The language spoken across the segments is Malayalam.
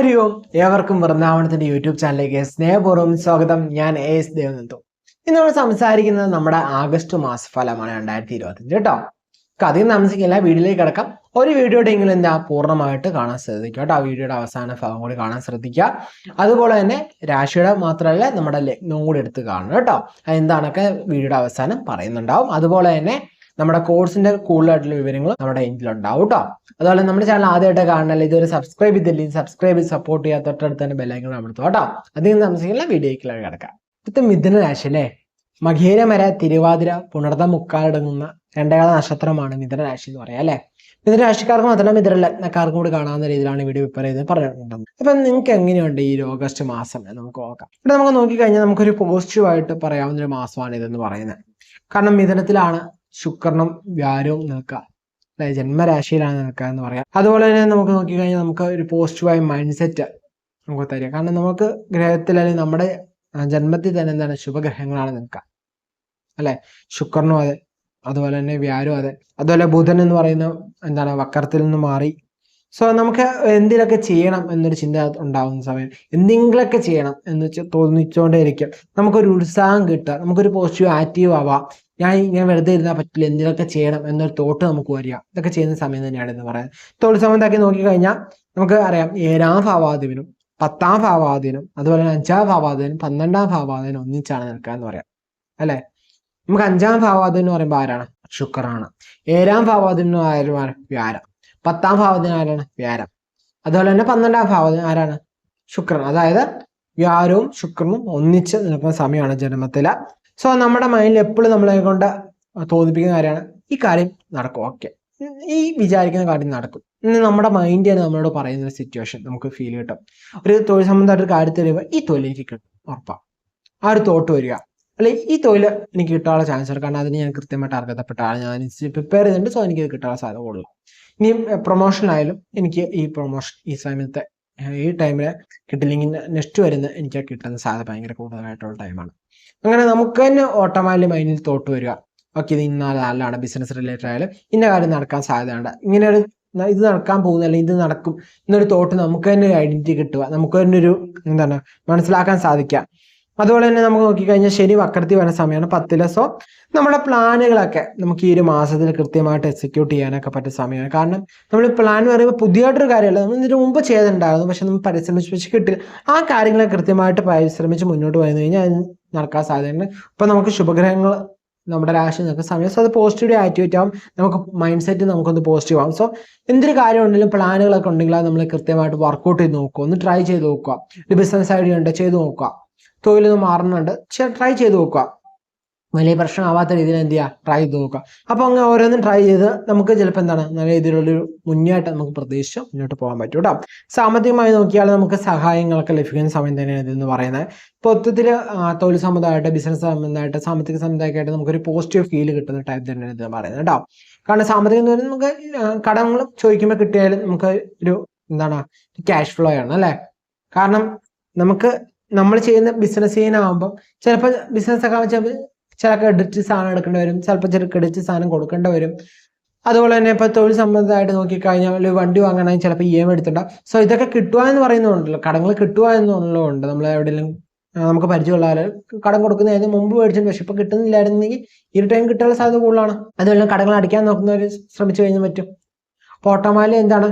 ഹരി ഓം ഏവർക്കും വൃന്ദാവനത്തിന്റെ യൂട്യൂബ് ചാനലിലേക്ക് സ്നേഹപൂർവം സ്വാഗതം. ഞാൻ എ എസ് ദേവനന്ദു. ഇന്ന് നമ്മൾ സംസാരിക്കുന്നത് നമ്മുടെ ആഗസ്റ്റ് മാസഫലമാണ് രണ്ടായിരത്തി ഇരുപത്തിയഞ്ച് കേട്ടോ. അധികം താമസിക്കില്ല വീഡിയോയിലേക്ക് കിടക്കാം. ഒരു വീഡിയോയുടെ എങ്കിലും എന്താ പൂർണമായിട്ട് കാണാൻ ശ്രദ്ധിക്കുക കേട്ടോ. ആ വീഡിയോയുടെ അവസാന ഭാഗം കൂടി കാണാൻ ശ്രദ്ധിക്കുക. അതുപോലെ തന്നെ രാശിയുടെ മാത്രമല്ല നമ്മുടെ ലഗ്നവും കൂടി എടുത്ത് കാണണം കേട്ടോ. അതെന്താണൊക്കെ വീഡിയോയുടെ അവസാനം പറയുന്നുണ്ടാവും. അതുപോലെ തന്നെ നമ്മുടെ കോഴ്സിന്റെ കൂടുതലായിട്ടുള്ള വിവരങ്ങൾ നമ്മുടെ എൻഡിലുണ്ടാവും കേട്ടോ അതുപോലെ നമ്മുടെ ചാനൽ ആദ്യമായിട്ട് കാണാനല്ല ഇതുവരെ സബ്സ്ക്രൈബ് ചെയ്തില്ലെങ്കിൽ സബ്സ്ക്രൈബ് ചെയ്ത് സപ്പോർട്ട് ചെയ്യാത്ത തൊട്ടടുത്ത് തന്നെ ബെല്ലൈക്കൺ അമർത്തുക കേട്ടോ അധികം താമസിക്കില്ല വീഡിയോയ്ക്കുള്ള കിടക്കാം. ഇപ്പോഴത്തെ മിഥുന രാശി അല്ലേ? മകേരമര തിരുവാതിര പുണർത മുക്കാലടങ്ങുന്ന രണ്ടേകാല നക്ഷത്രമാണ് മിഥുന രാശി എന്ന് പറയാം അല്ലേ? മിഥുന രാശിക്കാർക്ക് മാത്രമല്ല മിഥുന ലഗ്നക്കാർക്കും കൂടി കാണാവുന്ന രീതിയിലാണ് വീഡിയോ പ്രിപ്പയർ ചെയ്ത് പറഞ്ഞിട്ടുള്ളത്. അപ്പൊ നിങ്ങൾക്ക് എങ്ങനെയുണ്ട് ഈ ഓഗസ്റ്റ് മാസം നമുക്ക് നോക്കാം. ഇവിടെ നമുക്ക് നോക്കിക്കഴിഞ്ഞാൽ നമുക്കൊരു പോസിറ്റീവായിട്ട് പറയാവുന്ന ഒരു മാസമാണ് ഇതെന്ന് പറയുന്നത്. കാരണം മിഥുനത്തിലാണ് ശുക്രനും വ്യാരവും നിൽക്കുക അതായത് ജന്മരാശിയിലാണ് നിൽക്കുക എന്ന് പറയാം. അതുപോലെ തന്നെ നമുക്ക് നോക്കിക്കഴിഞ്ഞാൽ നമുക്ക് ഒരു പോസിറ്റീവായ മൈൻഡ് സെറ്റ് നമുക്ക് തരിക കാരണം നമുക്ക് ഗ്രഹത്തിൽ അല്ലെങ്കിൽ നമ്മുടെ ജന്മത്തിൽ തന്നെ എന്താണ്? ശുഭഗ്രഹങ്ങളാണ് നിൽക്കുക. അല്ലെ? ശുക്രനും അതെ. അതുപോലെ തന്നെ വ്യാരും അതെ. അതുപോലെ ബുധൻ എന്ന് പറയുന്ന എന്താണ്? വക്രത്തിൽ നിന്ന് മാറി സോ നമുക്ക് എന്തിനൊക്കെ ചെയ്യണം എന്നൊരു ചിന്ത ഉണ്ടാകുന്ന സമയം എന്തെങ്കിലുമൊക്കെ ചെയ്യണം എന്ന് വെച്ച് തോന്നിച്ചുകൊണ്ടേയിരിക്കും നമുക്കൊരു ഉത്സാഹം കിട്ടുക നമുക്കൊരു പോസിറ്റീവ് ആക്റ്റീവ് ആവാം. ഞാൻ ഇങ്ങനെ വെറുതെ ഇരുന്നാൽ പറ്റില്ല എന്തിനൊക്കെ ചെയ്യണം എന്നൊരു തോട്ട് നമുക്ക് വരിക. ഇതൊക്കെ ചെയ്യുന്ന സമയം തന്നെയാണ് എന്ന് പറയുന്നത് തൊഴിൽ സമയത്താക്കി നോക്കിക്കഴിഞ്ഞാൽ നമുക്ക് അറിയാം ഏഴാം ഭാവാദിനും പത്താം ഭാവാദിനും അതുപോലെ തന്നെ അഞ്ചാം ഭാവാദിനും പന്ത്രണ്ടാം ഭാവാദിനും ഒന്നിച്ചാണ് നിൽക്കുക എന്ന് പറയാം. അല്ലെ? നമുക്ക് അഞ്ചാം ഭാവാദിനം എന്ന് പറയുമ്പോൾ ആരാണ്? ശുക്രാണ് ഏഴാം ഭാവാദിനും ആരും വ്യാരം പത്താം ഭാവത്തിന് ആരാണ്? വ്യാരം. അതുപോലെ തന്നെ പന്ത്രണ്ടാം ഭാവത്തിന് ആരാണ്? ശുക്രൻ. അതായത് വ്യാരവും ശുക്രനും ഒന്നിച്ച് നിൽക്കുന്ന സമയമാണ് ജന്മത്തിൽ. സോ നമ്മുടെ മൈൻഡിൽ എപ്പോഴും നമ്മളെ കൊണ്ട് തോന്നിപ്പിക്കുന്ന കാര്യമാണ് ഈ കാര്യം നടക്കും. ഓക്കെ ഈ വിചാരിക്കുന്ന കാര്യം നടക്കും. നമ്മുടെ മൈൻഡാണ് നമ്മളോട് പറയുന്ന ഒരു സിറ്റുവേഷൻ നമുക്ക് ഫീൽ കിട്ടും. ഒരു തൊഴിൽ സംബന്ധമായിട്ട് ഒരു കാര്യത്തിൽ വരുമ്പോൾ ഈ തൊഴിൽ എനിക്ക് കിട്ടും. ഉറപ്പാണ് ആ ഒരു തോട്ട് വരിക. അല്ലെ ഈ തൊഴിൽ എനിക്ക് കിട്ടാനുള്ള ചാൻസ് ഉണ്ട്. കാരണം അതിന് ഞാൻ കൃത്യമായിട്ട് അർഹതപ്പെട്ട ആൾ ഞാൻ പ്രിപ്പയർ ചെയ്തിട്ടുണ്ട് സോ എനിക്ക് കിട്ടാനുള്ള സാധ്യത കൂടുതൽ. പ്രൊമോഷൻ ആയാലും എനിക്ക് ഈ പ്രൊമോഷൻ ഈ സമയത്തെ ഈ ടൈമിൽ കിട്ടില്ലെങ്കിൽ നെക്സ്റ്റ് വരുന്ന എനിക്ക് കിട്ടുന്ന സാധ്യത ഭയങ്കര കൂടുതലായിട്ടുള്ള ടൈമാണ് അങ്ങനെ നമുക്ക് തന്നെ ഓട്ടോമാറ്റിക് മൈനിൽ തോട്ട് വരിക. ഓക്കെ ഇത് ഇന്ന നല്ലതാണ് ബിസിനസ് റിലേറ്റഡ് ആയാലും ഇന്ന കാര്യം നടക്കാൻ സാധ്യതയുണ്ട്. ഇങ്ങനെ ഒരു ഇത് നടക്കാൻ പോകുന്ന അല്ലെങ്കിൽ ഇത് നടക്കും എന്നൊരു തോട്ട് നമുക്ക് തന്നെ ഒരു ഐഡന്റിറ്റി കിട്ടുക. നമുക്ക് തന്നെ ഒരു എന്താണ് മനസ്സിലാക്കാൻ സാധിക്കുക. അതുപോലെ തന്നെ നമുക്ക് നോക്കിക്കഴിഞ്ഞാൽ ശനി വക്രത്തിൽ വരുന്ന സമയമാണ് പത്തിൽ. സോ നമ്മുടെ പ്ലാനുകളൊക്കെ നമുക്ക് ഈ ഒരു മാസത്തിൽ കൃത്യമായിട്ട് എക്സിക്യൂട്ട് ചെയ്യാനൊക്കെ പറ്റിയ സമയമാണ്. കാരണം നമ്മൾ പ്ലാൻ എന്ന് പറയുമ്പോൾ പുതിയതായിട്ടൊരു കാര്യമല്ല. നമ്മൾ ഇതിന് മുമ്പ് ചെയ്തിട്ടുണ്ടായിരുന്നു. പക്ഷെ നമ്മൾ പരിശ്രമിച്ച് വെച്ച് കിട്ടില്ല. ആ കാര്യങ്ങളെ കൃത്യമായിട്ട് പരിശ്രമിച്ച് മുന്നോട്ട് പോയെന്ന് കഴിഞ്ഞാൽ നടക്കാൻ സാധ്യതയുണ്ട്. ഇപ്പം നമുക്ക് ശുഭഗ്രഹങ്ങൾ നമ്മുടെ രാശി നിൽക്കുന്ന സമയം സോ അത് പോസിറ്റീവ് ആക്ടിവേറ്റ് ആവും. നമുക്ക് മൈൻഡ് സെറ്റ് നമുക്കൊന്ന് പോസിറ്റീവ് ആവും. സോ എന്തൊരു കാര്യം ഉണ്ടെങ്കിലും പ്ലാനുകളൊക്കെ ഉണ്ടെങ്കിൽ നമ്മൾ കൃത്യമായിട്ട് വർക്കൗട്ട് ചെയ്ത് നോക്കുക. ഒന്ന് ട്രൈ ചെയ്ത് നോക്കുക. ഒരു ബിസിനസ് ഐഡിയ ഉണ്ട് ചെയ്ത് നോക്കുക. തൊഴിൽ മാറുന്നുണ്ട്. ട്രൈ ചെയ്ത് നോക്കുക. വലിയ പ്രശ്നമാവാത്ത രീതിയിൽ എന്ത് ചെയ്യുക ട്രൈ ചെയ്ത് നോക്കുക. അപ്പോൾ അങ്ങനെ ഓരോന്നും ട്രൈ ചെയ്ത് നമുക്ക് ചിലപ്പോൾ എന്താണ്? നല്ല രീതിയിലുള്ളൊരു മുന്നേറ്റം നമുക്ക് പ്രതീക്ഷിച്ച് മുന്നോട്ട് പോകാൻ പറ്റും കേട്ടോ. സാമ്പത്തികമായി നോക്കിയാൽ നമുക്ക് സഹായങ്ങളൊക്കെ ലഭിക്കുന്ന സമയം തന്നെയാണ് ഇതെന്ന് പറയുന്നത്. ഇപ്പോൾ മൊത്തത്തിൽ തൊഴിൽ സമുദായമായിട്ട് ബിസിനസ് സംബന്ധമായിട്ട് സാമ്പത്തിക സമുദായമായിട്ട് നമുക്കൊരു പോസിറ്റീവ് ഫീൽ കിട്ടുന്ന ടൈപ്പ് തന്നെയാണ് ഇതെന്ന് പറയുന്നത് കേട്ടോ. കാരണം സാമ്പത്തികം എന്ന് പറയുന്നത് നമുക്ക് കടങ്ങൾ ചോദിക്കുമ്പോൾ കിട്ടിയാലും നമുക്ക് ഒരു എന്താണ്? ക്യാഷ് ഫ്ലോ ആണ് അല്ലേ? കാരണം നമുക്ക് നമ്മൾ ചെയ്യുന്ന ബിസിനസ് ചെയ്യാനാകുമ്പോൾ ചിലപ്പോൾ ബിസിനസ് ഒക്കെ വെച്ചാൽ ചില ക്രെഡിറ്റ് സാധനം എടുക്കേണ്ടി വരും. ചിലപ്പോൾ ചില ക്രെഡിറ്റ് സാധനം കൊടുക്കേണ്ടി വരും. അതുപോലെ തന്നെ ഇപ്പോൾ തൊഴിൽ സംബന്ധമായിട്ട് നോക്കിക്കഴിഞ്ഞാൽ ഒരു വണ്ടി വാങ്ങണമെങ്കിൽ ചിലപ്പോൾ ഇ എം എടുത്തിട്ടുണ്ടാവും. സോ ഇതൊക്കെ കിട്ടുക എന്ന് പറയുന്നുണ്ടല്ലോ. കടങ്ങൾ കിട്ടുക എന്നുള്ളതുകൊണ്ട് നമ്മൾ എവിടെയെങ്കിലും നമുക്ക് പരിചയമുള്ള കടം കടം കൊടുക്കുന്നതിന് മുമ്പ് മേടിച്ചു പക്ഷെ ഇപ്പൊ കിട്ടുന്നില്ലായിരുന്നെങ്കിൽ ഈ ടൈം കിട്ടാനുള്ള സാധ്യത കൂടുതലാണ്. അതുപോലെ കടങ്ങൾ അടിക്കാൻ നോക്കുന്നവർ ശ്രമിച്ചു കഴിഞ്ഞാൽ പറ്റും. അപ്പോൾ ഓട്ടോമാലി എന്താണ്?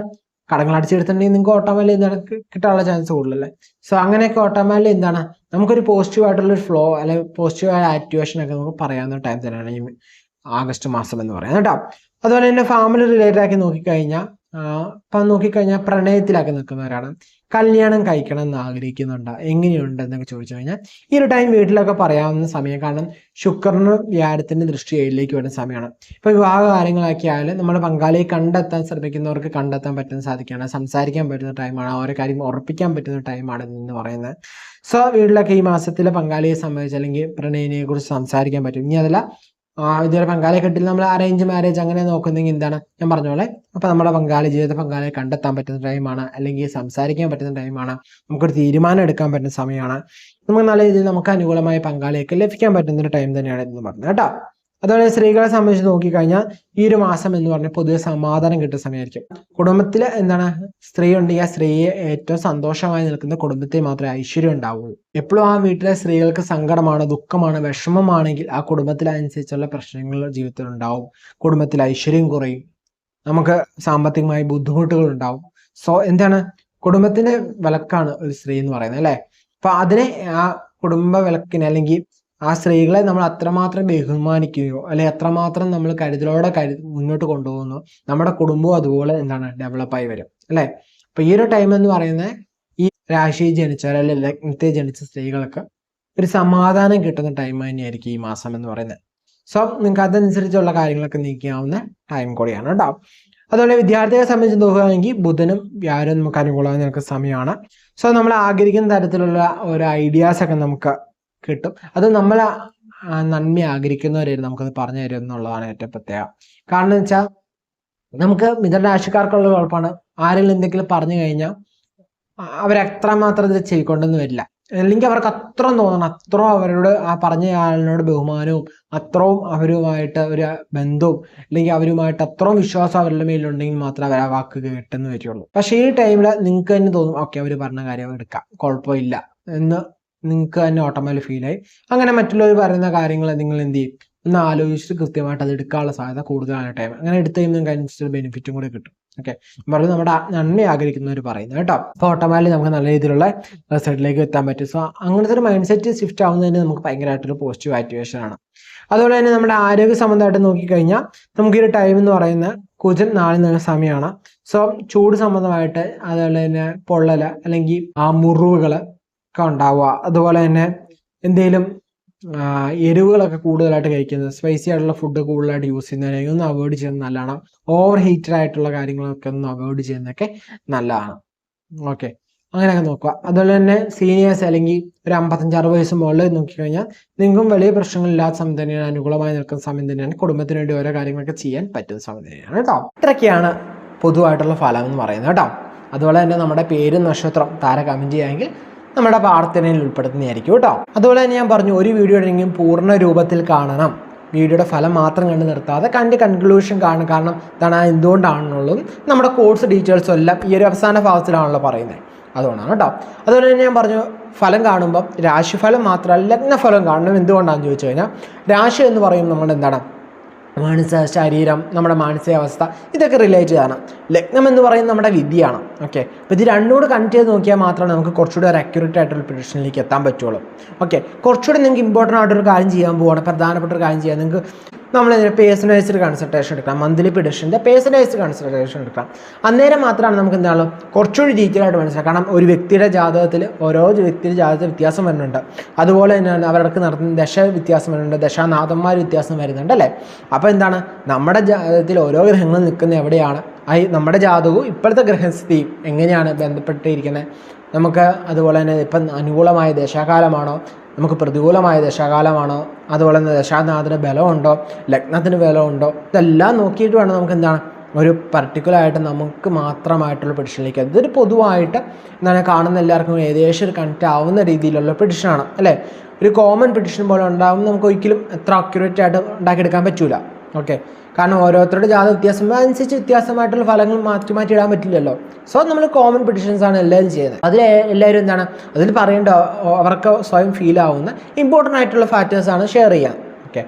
കടങ്ങൾ അടിച്ചെടുത്തിട്ടുണ്ടെങ്കിൽ നിങ്ങൾക്ക് ഓട്ടോമാലി എന്താണ് കിട്ടാനുള്ള ചാൻസ് കൂടുതലല്ലേ? സോ അങ്ങനെയൊക്കെ ഓട്ടോമാലി എന്താണ്? നമുക്കൊരു പോസിറ്റീവ് ആയിട്ടുള്ള ഒരു ഫ്ലോ അല്ലെങ്കിൽ പോസിറ്റീവ് ആയ ആക്ടിവേഷൻ ഒക്കെ നമുക്ക് പറയാവുന്ന ടൈം തന്നെയാണ് ഈ ആഗസ്റ്റ് മാസം എന്ന് പറയുന്നത് കേട്ടോ. അതുപോലെ തന്നെ ഫാമിലി റിലേറ്റഡ് ആക്കി നോക്കിക്കഴിഞ്ഞാൽ ഇപ്പം നോക്കിക്കഴിഞ്ഞാൽ പ്രണയത്തിലൊക്കെ നിൽക്കുന്നവരാണ് കല്യാണം കഴിക്കണം എന്ന് ആഗ്രഹിക്കുന്നുണ്ട്. എങ്ങനെയുണ്ട് എന്നൊക്കെ ചോദിച്ചു കഴിഞ്ഞാൽ ഈ ഒരു ടൈം വീട്ടിലൊക്കെ പറയാവുന്ന സമയം കാരണം ശുക്രന് വ്യാഴത്തിന്റെ ദൃഷ്ടി ഏഴിലേക്ക് വരുന്ന സമയമാണ്. ഇപ്പൊ വിവാഹ കാര്യങ്ങളൊക്കെ ആയാലും നമ്മുടെ പങ്കാളിയെ കണ്ടെത്താൻ ശ്രമിക്കുന്നവർക്ക് കണ്ടെത്താൻ പറ്റുന്ന സാധിക്കുകയാണ് സംസാരിക്കാൻ പറ്റുന്ന ടൈമാണ് ഓരോ കാര്യം ഉറപ്പിക്കാൻ പറ്റുന്ന ടൈമാണ് എന്ന് പറയുന്നത്. സോ വീട്ടിലൊക്കെ ഈ മാസത്തിലെ പങ്കാളിയെ സംബന്ധിച്ച് അല്ലെങ്കിൽ പ്രണയിനെ കുറിച്ച് സംസാരിക്കാൻ പറ്റും. ഇനി അതല്ല ഇതുവരെ പങ്കാളിയെ നമ്മൾ അറേഞ്ച് മാരേജ് അങ്ങനെ നോക്കുന്നെങ്കിൽ എന്താണ്? ഞാൻ പറഞ്ഞോളെ. പോലെ അപ്പൊ നമ്മുടെ പങ്കാളി ജീവിത പങ്കാളിയെ കണ്ടെത്താൻ പറ്റുന്ന ടൈമാണ് അല്ലെങ്കിൽ സംസാരിക്കാൻ പറ്റുന്ന ടൈമാണ് നമുക്കൊരു തീരുമാനം എടുക്കാൻ പറ്റുന്ന സമയമാണ്. നമുക്ക് നല്ല രീതിയിൽ നമുക്ക് അനുകൂലമായ പങ്കാളിയൊക്കെ ലഭിക്കാൻ പറ്റുന്ന ഒരു ടൈം തന്നെയാണ് എന്ന് പറഞ്ഞത് കേട്ടോ. അതുപോലെ സ്ത്രീകളെ സംബന്ധിച്ച് നോക്കിക്കഴിഞ്ഞാൽ ഈ ഒരു മാസം എന്ന് പറഞ്ഞാൽ പൊതുവെ സമാധാനം കിട്ടുന്ന സമയമായിരിക്കും. കുടുംബത്തിൽ എന്താണ്? സ്ത്രീ ഉണ്ടെങ്കിൽ ആ സ്ത്രീയെ ഏറ്റവും സന്തോഷമായി നിൽക്കുന്ന കുടുംബത്തിൽ മാത്രമേ ഐശ്വര്യം ഉണ്ടാവുള്ളൂ. എപ്പോഴും ആ വീട്ടിലെ സ്ത്രീകൾക്ക് സങ്കടമാണ് ദുഃഖമാണ് വിഷമമാണെങ്കിൽ ആ കുടുംബത്തിനനുസരിച്ചുള്ള പ്രശ്നങ്ങൾ ജീവിതത്തിൽ ഉണ്ടാവും. കുടുംബത്തിൽ ഐശ്വര്യം കുറയും. നമുക്ക് സാമ്പത്തികമായി ബുദ്ധിമുട്ടുകൾ ഉണ്ടാവും. സോ എന്താണ്? കുടുംബത്തിന്റെ വിലക്കാണ് ഒരു സ്ത്രീ എന്ന് പറയുന്നത് അല്ലെ? അപ്പൊ അതിനെ ആ കുടുംബ വിലക്കിന് അല്ലെങ്കിൽ ആ സ്ത്രീകളെ നമ്മൾ അത്രമാത്രം ബഹുമാനിക്കുകയോ അല്ലെ അത്രമാത്രം നമ്മൾ കരുതലോടെ കരു മുന്നോട്ട് കൊണ്ടുപോകുന്നു. നമ്മുടെ കുടുംബവും അതുപോലെ എന്താണ് ഡെവലപ്പായി വരും. അല്ലേ? അപ്പൊ ഈ ഒരു ടൈം എന്ന് പറയുന്നത് ഈ രാശിയിൽ ജനിച്ച അല്ലെ ലഗ്നത്തെ ജനിച്ച സ്ത്രീകൾക്ക് ഒരു സമാധാനം കിട്ടുന്ന ടൈം തന്നെയായിരിക്കും ഈ മാസം എന്ന് പറയുന്നത്. സോ നിങ്ങൾക്ക് അതനുസരിച്ചുള്ള കാര്യങ്ങളൊക്കെ നീക്കാവുന്ന ടൈം കൂടിയാണ് കേട്ടോ അതുപോലെ വിദ്യാർത്ഥികളെ സംബന്ധിച്ച് നോക്കുകയാണെങ്കിൽ ബുധനും വ്യാഴം നമുക്ക് അനുകൂലമായി നിൽക്കുന്ന സമയമാണ്. സോ നമ്മൾ ആഗ്രഹിക്കുന്ന തരത്തിലുള്ള ഒരു ഐഡിയാസ് ഒക്കെ നമുക്ക് കിട്ടും. അത് നമ്മൾ നന്മ ആഗ്രഹിക്കുന്നവരായിരുന്നു. നമുക്കത് പറഞ്ഞു തരും എന്നുള്ളതാണ് ഏറ്റവും പ്രത്യേകം. കാരണം എന്ന് വെച്ചാൽ നമുക്ക് മിഥുന രാശിക്കാർക്കുള്ള കുഴപ്പമാണ് ആരെങ്കിലും എന്തെങ്കിലും പറഞ്ഞു കഴിഞ്ഞാൽ അവരത്രമാത്രം ഇത് ചെയ്കൊണ്ടെന്ന് വരില്ല. അല്ലെങ്കിൽ അവർക്ക് അത്രയും തോന്നണം. അത്ര അവരോട് ആ പറഞ്ഞ ആളിനോട് ബഹുമാനവും അത്രയും അവരുമായിട്ട് ഒരു ബന്ധവും അല്ലെങ്കിൽ അവരുമായിട്ട് അത്രയും വിശ്വാസം അവരുടെ മേലുണ്ടെങ്കിൽ മാത്രമേ അവർ ആ വാക്ക് കേട്ടെന്ന് വരികയുള്ളൂ. പക്ഷേ ഈ ടൈമിൽ നിങ്ങൾക്ക് തന്നെ തോന്നും ഓക്കെ അവർ പറഞ്ഞ കാര്യം എടുക്കാം. കുഴപ്പമില്ല. എന്ന് നിങ്ങൾക്ക് തന്നെ ഓട്ടോമാറ്റിക് ഫീലായി അങ്ങനെ മറ്റുള്ളവർ പറയുന്ന കാര്യങ്ങൾ നിങ്ങൾ എന്ത് ചെയ്യും? ഒന്ന് ആലോചിച്ചിട്ട് കൃത്യമായിട്ട് അത് എടുക്കാനുള്ള സാധ്യത കൂടുതലാണ് ടൈം അങ്ങനെ എടുത്തു കഴിയുമ്പോൾ നിങ്ങൾക്ക് അതിനനുസരിച്ച് ബെനിഫിറ്റും കൂടി കിട്ടും. ഓക്കെ പറഞ്ഞു നമ്മുടെ നന്മ ആഗ്രഹിക്കുന്നവർ പറയുന്നത് കേട്ടോ. അപ്പോൾ ഓട്ടോമാറ്റിക് നമുക്ക് നല്ല രീതിയിലുള്ള റിസൾട്ടിലേക്ക് എത്താൻ പറ്റും. സോ അങ്ങനത്തെ ഒരു മൈൻഡ് സെറ്റ് ഷിഫ്റ്റ് ആവുന്നതിന് നമുക്ക് ഭയങ്കരമായിട്ടൊരു പോസിറ്റീവ് ആക്ടിവേഷൻ ആണ്. അതുപോലെ തന്നെ നമ്മുടെ ആരോഗ്യ സംബന്ധമായിട്ട് നോക്കിക്കഴിഞ്ഞാൽ നമുക്ക് ഈ ഒരു ടൈം എന്ന് പറയുന്ന കുജൻ നാളെ നിന്ന് സമയമാണ്. സോ ചൂട് സംബന്ധമായിട്ട് അതുപോലെ തന്നെ പൊള്ളൽ അല്ലെങ്കിൽ ആ മുറിവുകൾ ഒക്കെ ഉണ്ടാവുക. അതുപോലെ തന്നെ എന്തെങ്കിലും എരിവുകളൊക്കെ കൂടുതലായിട്ട് കഴിക്കുന്നത് സ്പൈസി ആയിട്ടുള്ള ഫുഡ് കൂടുതലായിട്ട് യൂസ് ചെയ്യുന്നതിനെ ഒന്ന് അവോയ്ഡ് ചെയ്യുന്നത് നല്ലതാണ്. ഓവർ ഹീറ്റഡ് ആയിട്ടുള്ള കാര്യങ്ങളൊക്കെ ഒന്ന് അവോയ്ഡ് ചെയ്യുന്നതൊക്കെ നല്ലതാണ്. ഓക്കെ അങ്ങനെയൊക്കെ നോക്കുക. അതുപോലെ തന്നെ സീനിയേഴ്സ് അല്ലെങ്കിൽ ഒരു അമ്പത്തഞ്ച് അറുപത് വയസ്സ് മുകളിൽ നോക്കിക്കഴിഞ്ഞാൽ നിങ്ങൾക്കും വലിയ പ്രശ്നങ്ങളില്ലാത്ത സമയം തന്നെയാണ് അനുകൂലമായി നിൽക്കുന്ന സമയം തന്നെയാണ് കുടുംബത്തിന് വേണ്ടി ഓരോ കാര്യങ്ങളൊക്കെ ചെയ്യാൻ പറ്റുന്ന സമയം തന്നെയാണ് കേട്ടോ ഇത്രയൊക്കെയാണ് പൊതുവായിട്ടുള്ള ഫലം എന്ന് പറയുന്നത് കേട്ടോ അതുപോലെ തന്നെ നമ്മുടെ പേരും നക്ഷത്രം താര കമന്റ് ചെയ്യുകയെങ്കിൽ നമ്മുടെ പ്രാർത്ഥനയിൽ ഉൾപ്പെടുത്തുന്നതായിരിക്കും കേട്ടോ. അതുപോലെ തന്നെ ഞാൻ പറഞ്ഞു ഒരു വീഡിയോ ആണെങ്കിലും പൂർണ രൂപത്തിൽ കാണണം. വീഡിയോയുടെ ഫലം മാത്രം കണ്ട് നിർത്താതെ കണ്ട് കൺക്ലൂഷൻ കാണും. കാരണം ഇതാണ് എന്തുകൊണ്ടാണെന്നുള്ളതും നമ്മുടെ കോഴ്സ് ഡീറ്റെയിൽസും എല്ലാം ഈ ഒരു അവസാന ഭാഗത്തിലാണല്ലോ പറയുന്നത്. അതുകൊണ്ടാണ് കേട്ടോ. അതുപോലെ തന്നെ ഞാൻ പറഞ്ഞു ഫലം കാണുമ്പം രാശിഫലം മാത്രമല്ല ലഗ്നഫലം കാണണം എന്തുകൊണ്ടാണെന്ന് ചോദിച്ചു കഴിഞ്ഞാൽ രാശി എന്ന് പറയുമ്പോൾ നമ്മൾ എന്താണ് മാനസിക ശരീരം നമ്മുടെ മാനസികാവസ്ഥ ഇതൊക്കെ റിലേറ്റ് ചെയ്താണ്. ലഗ്നം എന്ന് പറയുന്നത് നമ്മുടെ വിധിയാണ്. ഓക്കെ അപ്പോൾ ഇത് രണ്ടുകൂടെ കണക്ട് ചെയ്ത് നോക്കിയാൽ മാത്രമേ നമുക്ക് കുറച്ചുകൂടി ഒരു അക്യുറേറ്റ് ആയിട്ടുള്ള പ്രൊഡിഷനിലേക്ക് എത്താൻ പറ്റുള്ളൂ. ഓക്കെ കുറച്ചുകൂടി നിങ്ങൾക്ക് ഇമ്പോർട്ടന്റ് ആയിട്ടൊരു കാര്യം ചെയ്യാൻ പോവാണ് പ്രധാനപ്പെട്ട ഒരു കാര്യം ചെയ്യാൻ നിങ്ങൾക്ക് നമ്മൾ പേഴ്സണലൈസ്ഡ് കൺസൾട്ടേഷൻ എടുക്കാം. മന്ത്ലി പിഡിഷന്റെ പേഴ്സണലൈസ്ഡ് കൺസൾട്ടേഷൻ എടുക്കാം. അന്നേരം മാത്രമാണ് നമുക്ക് എന്താണ് കുറച്ചുകൂടി ഡീറ്റെയിൽ ആയിട്ട് മനസ്സിലാക്കാം. കാരണം ഒരു വ്യക്തിയുടെ ജാതകത്തിൽ ഓരോ വ്യക്തിയുടെ ജാതകത്തിൽ വ്യത്യാസം വരുന്നുണ്ട്. അതുപോലെ തന്നെയാണ് അവർക്ക് നടത്തുന്ന ദശ വ്യത്യാസം വരുന്നുണ്ട്. ദശാനാഥന്മാർ വ്യത്യാസം വരുന്നുണ്ട് അല്ലേ? അപ്പോൾ എന്താണ്? നമ്മുടെ ജാതകത്തിൽ ഓരോ ഗ്രഹങ്ങളും നിൽക്കുന്ന എവിടെയാണ്? നമ്മുടെ ജാതകവും ഇപ്പോഴത്തെ ഗ്രഹസ്ഥിതിയും എങ്ങനെയാണ് ബന്ധപ്പെട്ടിരിക്കുന്നത്? നമുക്ക് അതുപോലെ തന്നെ ഇപ്പം അനുകൂലമായ ദശാകാലമാണോ? നമുക്ക് പ്രതികൂലമായ ദശാകാലമാണോ. അതുപോലെ തന്നെ ദശാനാഥന് ബലമുണ്ടോ? ലഗ്നത്തിന് ബലമുണ്ടോ? ഇതെല്ലാം നോക്കിയിട്ട് വേണം നമുക്ക് എന്താണ് ഒരു പർട്ടിക്കുലറായിട്ട് നമുക്ക് മാത്രമായിട്ടുള്ള പെഡിഷനിലേക്ക് ഇതൊരു പൊതുവായിട്ട് എന്താണ് കാണുന്ന എല്ലാവർക്കും ഏകദേശം ഒരു കണക്റ്റ് ആവുന്ന രീതിയിലുള്ള പെഡിഷനാണ് അല്ലേ? ഒരു കോമൺ പെഡിഷൻ പോലെ ഉണ്ടാകും നമുക്ക് ഒരിക്കലും എത്ര അക്യുറേറ്റ് ആയിട്ട് ഉണ്ടാക്കിയെടുക്കാൻ പറ്റൂല. ഓക്കെ കാരണം ഓരോരുത്തരുടെ ജാത വ്യത്യാസം അനുസരിച്ച് വ്യത്യാസമായിട്ടുള്ള ഫലങ്ങൾ മാറ്റി മാറ്റി ഇടാൻ പറ്റില്ലല്ലോ. സോ നമ്മൾ കോമൺ പെഡിഷൻസ് ആണ് എല്ലാവരും ചെയ്യുന്നത്. അതിൽ എല്ലാവരും എന്താണ്? അതിൽ പറയേണ്ട അവർക്ക് സ്വയം ഫീൽ ആവുന്ന ഇമ്പോർട്ടന്റ് ആയിട്ടുള്ള ഫാക്ടേഴ്സ് ആണ് ഷെയർ ചെയ്യാൻ ഓക്കെ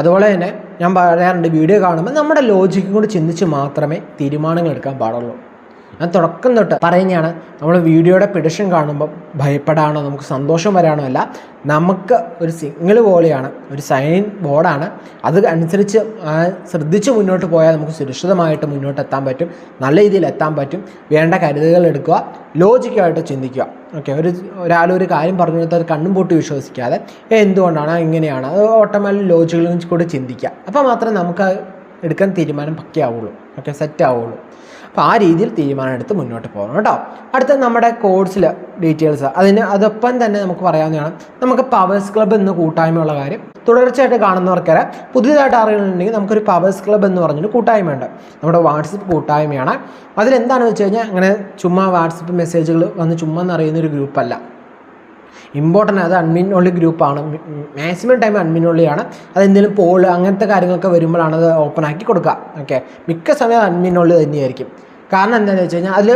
അതുപോലെ തന്നെ ഞാൻ പറയാറുണ്ട് വീഡിയോ കാണുമ്പോൾ നമ്മുടെ ലോജിക്കും കൂടി ചിന്തിച്ച് മാത്രമേ തീരുമാനങ്ങൾ എടുക്കാൻ പാടുള്ളൂ. ഞാൻ തുടക്കം തൊട്ട് പറയുന്നതാണ് നമ്മൾ വീഡിയോയുടെ പിടിഷൻ കാണുമ്പോൾ ഭയപ്പെടാനോ നമുക്ക് സന്തോഷം വരാനോ അല്ല. നമുക്ക് ഒരു സിഗ്നൽ പോലെയാണ് ഒരു സൈൻ ബോർഡാണ് അത് അനുസരിച്ച് ശ്രദ്ധിച്ച് മുന്നോട്ട് പോയാൽ നമുക്ക് സുരക്ഷിതമായിട്ട് മുന്നോട്ട് എത്താൻ പറ്റും. നല്ല രീതിയിൽ എത്താൻ പറ്റും. വേണ്ട കരുതലുകൾ എടുക്കുക. ലോജിക്കായിട്ട് ചിന്തിക്കുക. ഓക്കെ ഒരു ഒരാളൊരു കാര്യം പറഞ്ഞു കൊടുത്താൽ കണ്ണും പൊട്ടി വിശ്വസിക്കാതെ എന്തുകൊണ്ടാണ്? ഇങ്ങനെയാണ്. അത് ഓട്ടോമാറ്റിക് ലോജികളിൽ കൂടെ ചിന്തിക്കുക. അപ്പോൾ മാത്രമേ നമുക്ക് എടുക്കാൻ തീരുമാനം പക്കയാവുള്ളൂ. ഓക്കെ സെറ്റ് ആവുള്ളൂ. അപ്പോൾ ആ രീതിയിൽ തീരുമാനം എടുത്ത് മുന്നോട്ട് പോകണം കേട്ടോ. അടുത്ത നമ്മുടെ കോഴ്സിൽ ഡീറ്റെയിൽസ് അതിന് അതൊപ്പം തന്നെ നമുക്ക് പറയാവുന്നതാണ് നമുക്ക് പവേഴ്സ് ക്ലബ്ബ് എന്ന് കൂട്ടായ്മയുള്ള കാര്യം. തുടർച്ചയായിട്ട് കാണുന്നവർക്കറിയാം പുതിയതായിട്ട് അറിയുന്നുണ്ടെങ്കിൽ നമുക്കൊരു പവേഴ്സ് ക്ലബ്ബ് എന്ന് പറഞ്ഞൊരു കൂട്ടായ്മയുണ്ട്. നമ്മുടെ വാട്സപ്പ് കൂട്ടായ്മയാണ്. അതിലെന്താണെന്ന് വെച്ച് കഴിഞ്ഞാൽ അങ്ങനെ ചുമ്മാ വാട്സപ്പ് മെസ്സേജുകൾ വന്ന് ചുമ്മാ എന്നറിയുന്ന ഒരു ഗ്രൂപ്പല്ല ഇമ്പോർട്ടന്റ് അത് അഡ്മിൻ ഒള്ളി ഗ്രൂപ്പാണ് മാക്സിമം ടൈം അഡ്മിൻ ഒള്ളിയാണ് അതെന്തെങ്കിലും പോൾ അങ്ങനത്തെ കാര്യങ്ങളൊക്കെ വരുമ്പോഴാണ് അത് ഓപ്പൺ ആക്കി കൊടുക്കുക. ഓക്കെ മിക്ക സമയം അഡ്മിൻ ഒള്ളി തന്നെയായിരിക്കും. കാരണം എന്താണെന്ന് വെച്ച് കഴിഞ്ഞാൽ അതിൽ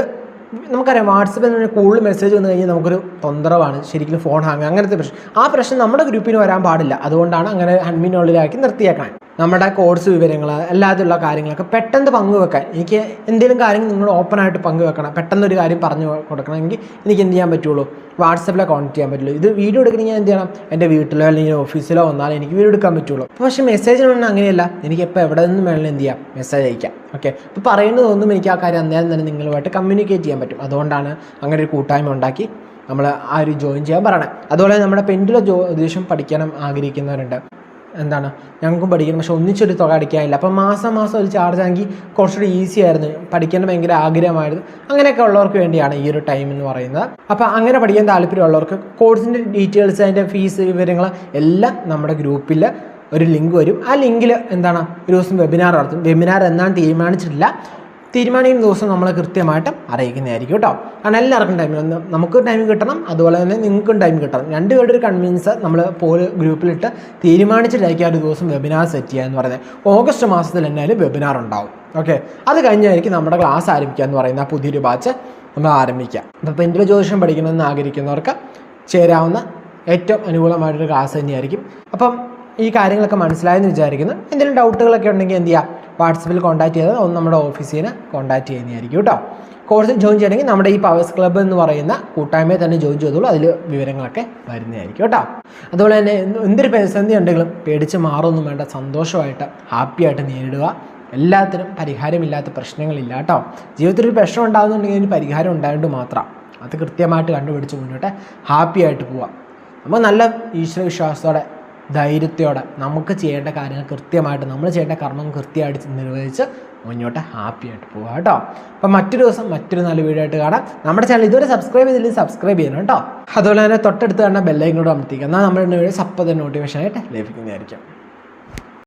നമുക്കറിയാം വാട്സപ്പിൽ നിന്ന് കൂടുതൽ മെസ്സേജ് വന്നു കഴിഞ്ഞാൽ നമുക്കൊരു തൊന്തരവാണ്. ശരിക്കും ഫോൺ ഹാങ് അങ്ങനത്തെ പ്രശ്നം. ആ പ്രശ്നം നമ്മുടെ ഗ്രൂപ്പിന് വരാൻ പാടില്ല. അതുകൊണ്ടാണ് അങ്ങനെ അഡ്മിൻ അഡ്മിനുള്ളിലാക്കി നിർത്തിയേക്കാൻ നമ്മുടെ കോഴ്സ് വിവരങ്ങൾ അല്ലാതെയുള്ള കാര്യങ്ങളൊക്കെ പെട്ടെന്ന് പങ്കുവെക്കാൻ. എനിക്ക് എന്തെങ്കിലും കാര്യങ്ങൾ നിങ്ങൾ ഓപ്പണായിട്ട് പങ്കുവെക്കണം. പെട്ടെന്ന് ഒരു കാര്യം പറഞ്ഞു കൊടുക്കണമെങ്കിൽ എനിക്ക് എന്ത് ചെയ്യാൻ പറ്റുള്ളൂ? വാട്സപ്പിലെ കോൺടാക്ട് ചെയ്യാൻ പറ്റുള്ളൂ. ഇത് വീഡിയോ എടുക്കണമെങ്കിൽ ഞാൻ എന്ത് ചെയ്യണം? എന്റെ വീട്ടിലോ അല്ലെങ്കിൽ ഓഫീസിലോ വന്നാൽ എനിക്ക് വീഡിയോ എടുക്കാൻ പറ്റുള്ളൂ. പക്ഷേ മെസ്സേജ് മെസ്സേജിനൊന്നും അങ്ങനെയല്ല. എനിക്ക് എപ്പോൾ എവിടെ നിന്ന് വേണമെങ്കിലും എന്ത് ചെയ്യാം? മെസ്സേജ് അയക്കാം. ഓക്കെ ഇപ്പോൾ പറയുന്നതൊന്നും എനിക്ക് ആ കാര്യം അന്നേരം തന്നെ നിങ്ങളുമായിട്ട് കമ്മ്യൂണിക്കേറ്റ് ചെയ്യാൻ പറ്റും. അതുകൊണ്ടാണ് അങ്ങനെ ഒരു കൂട്ടായ്മ ഉണ്ടാക്കി നമ്മൾ ആ ഒരു ജോയിൻ ചെയ്യാൻ പറയണം. അതുപോലെ നമ്മുടെ പെൻഡിലോ ജ്യോതിഷം പഠിക്കാനും ആഗ്രഹിക്കുന്നവരുണ്ട്. എന്താണ് ഞങ്ങൾക്കും പഠിക്കണം പക്ഷെ ഒന്നിച്ചൊരു തുക അടിക്കാനില്ല അപ്പം മാസം മാസം ഒരു ചാർജ് ആണെങ്കിൽ കുറച്ചുകൂടി ഈസി ആയിരുന്നു. പഠിക്കാൻ ഭയങ്കര ആഗ്രഹമായിരുന്നു. അങ്ങനെയൊക്കെ ഉള്ളവർക്ക് വേണ്ടിയാണ് ഈ ഒരു ടൈം എന്ന് പറയുന്നത്. അപ്പോൾ അങ്ങനെ പഠിക്കാൻ താല്പര്യമുള്ളവർക്ക് കോഴ്സിന്റെ ഡീറ്റെയിൽസ് അതിന്റെ ഫീസ് വിവരങ്ങൾ എല്ലാം നമ്മുടെ ഗ്രൂപ്പിൽ ഒരു ലിങ്ക് വരും. ആ ലിങ്കിൽ എന്താണ് ഒരു ദിവസം വെബിനാർ നടത്തും. വെബിനാർ എന്നാണ് തീരുമാനിച്ചിട്ടില്ല. തീരുമാനിക്കുന്ന ദിവസം നമ്മൾ കൃത്യമായിട്ട് അറിയിക്കുന്നതായിരിക്കും കേട്ടോ. കാരണം എല്ലാവർക്കും ടൈം നമുക്ക് ടൈം കിട്ടണം അതുപോലെ തന്നെ നിങ്ങൾക്കും ടൈം കിട്ടണം. രണ്ടുപേരുടെ ഒരു കൺവീൻസ് നമ്മൾ പോൽ ഗ്രൂപ്പിലിട്ട് തീരുമാനിച്ചിട്ടായിരിക്കും ആ ഒരു ദിവസം വെബിനാർ സെറ്റ് ചെയ്യുക എന്ന് പറയുന്നത്. ഓഗസ്റ്റ് മാസത്തിൽ എന്നാലും വെബിനാർ ഉണ്ടാവും. ഓക്കെ അത് കഴിഞ്ഞായിരിക്കും നമ്മുടെ ക്ലാസ് ആരംഭിക്കുക എന്ന് പറയുന്ന പുതിയൊരു ബാച്ച് നമ്മൾ ആരംഭിക്കാം അപ്പോൾ പെൻഡിൽ ജ്യോതിഷം പഠിക്കണമെന്ന് ആഗ്രഹിക്കുന്നവർക്ക് ചേരാവുന്ന ഏറ്റവും അനുകൂലമായിട്ടൊരു ക്ലാസ് തന്നെയായിരിക്കും. അപ്പം ഈ കാര്യങ്ങളൊക്കെ മനസ്സിലായെന്ന് വിചാരിക്കുന്നു. എന്തെങ്കിലും ഡൗട്ടുകളൊക്കെ ഉണ്ടെങ്കിൽ എന്ത് ചെയ്യുക വാട്സപ്പിൽ കോൺടാക്ട് ചെയ്താൽ ഒന്ന് നമ്മുടെ ഓഫീസിൽ കോൺടാക്ട് ചെയ്യുന്നതായിരിക്കും കേട്ടോ. കോഴ്സിൽ ജോയിൻ ചെയ്യണമെങ്കിൽ നമ്മുടെ ഈ പവേഴ്സ് ക്ലബ്ബ് എന്ന് പറയുന്ന കൂട്ടായ്മയെ തന്നെ ജോയിൻ ചെയ്തോളൂ. അതിൽ വിവരങ്ങളൊക്കെ വരുന്നതായിരിക്കും കേട്ടോ. അതുപോലെ തന്നെ എന്തൊരു പ്രതിസന്ധി ഉണ്ടെങ്കിലും പേടിച്ച് മാറൊന്നും വേണ്ട. സന്തോഷമായിട്ട് ഹാപ്പിയായിട്ട് നേരിടുക. എല്ലാത്തിനും പരിഹാരമില്ലാത്ത പ്രശ്നങ്ങളില്ല കേട്ടോ. ജീവിതത്തിൽ ഒരു പ്രശ്നം ഉണ്ടാകുന്നുണ്ടെങ്കിൽ അതിന് പരിഹാരം ഉണ്ടായതുകൊണ്ട് മാത്രം. അത് കൃത്യമായിട്ട് കണ്ടുപിടിച്ച് മുന്നോട്ട് ഹാപ്പിയായിട്ട് പോവാം. നമ്മൾ നല്ല ഈശ്വരവിശ്വാസത്തോടെ ധൈര്യത്തോടെ നമുക്ക് ചെയ്യേണ്ട കാര്യങ്ങൾ കൃത്യമായിട്ട് നമ്മൾ ചെയ്യേണ്ട കർമ്മം കൃത്യമായിട്ട് നിർവഹിച്ച് മുന്നോട്ട് ഹാപ്പി ആയിട്ട് പോവുക കേട്ടോ. അപ്പം മറ്റൊരു ദിവസം മറ്റൊരു നല്ല വീഡിയോ ആയിട്ട് കാണാം. നമ്മുടെ ചാനൽ ഇതുവരെ സബ്സ്ക്രൈബ് ചെയ്തില്ലെങ്കിൽ സബ്സ്ക്രൈബ് ചെയ്യണം കേട്ടോ. അതുപോലെ തന്നെ തൊട്ടടുത്ത് കാണുന്ന ബെല്ലൈക്കോട് അമർത്തിക്കുക. എന്നാൽ നമ്മുടെ വീഡിയോസ് അപ്പം തന്നെ നോട്ടിഫിക്കേഷൻ ആയിട്ട് ലഭിക്കുന്നതായിരിക്കും.